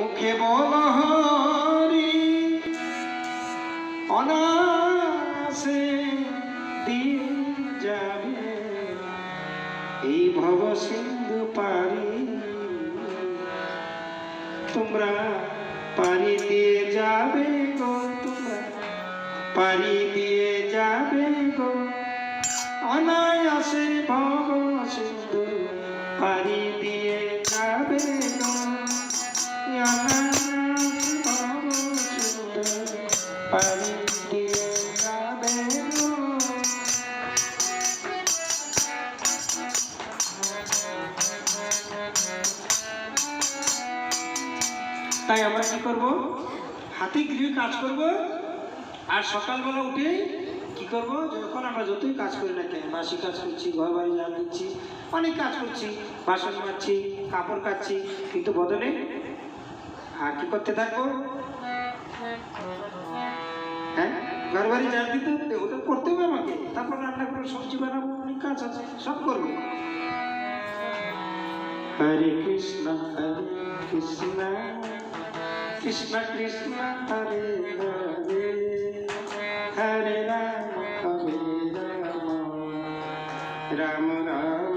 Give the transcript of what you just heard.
মুখে বল হরি অনাসে যাবে। এই ভব সিন্ধু পারি, তোমরা পারি দিয়ে যাবে গো, তোমরা পারি দিয়ে যাবে গো। অনায়াসে ভব সিন্ধু পারি তাই আমরা কি করব? হাতে গৃহে কাজ করব। আর সকালবেলা উঠে কি করব? যখন আমরা যতই কাজ করি না কেন, বাসি কাজ করছি ঘর বাড়ি যা দিচ্ছি, অনেক কাজ করছি, বাসন মারছি কাপড় কাচ্ছি, কিন্তু বদলে আর কি করতে থাকব? হ্যাঁ ঘর বাড়ি যা দিতে হবে, ওটা করতে হবে আমাকে। তারপর রান্না করে সবজি বানাবো, অনেক কাজ আছে, সব করব। হরে কৃষ্ণ হরে কৃষ্ণ কৃষ্ণ কৃষ্ণ, হরে হরে হরে রাম হরে রাম রাম রাম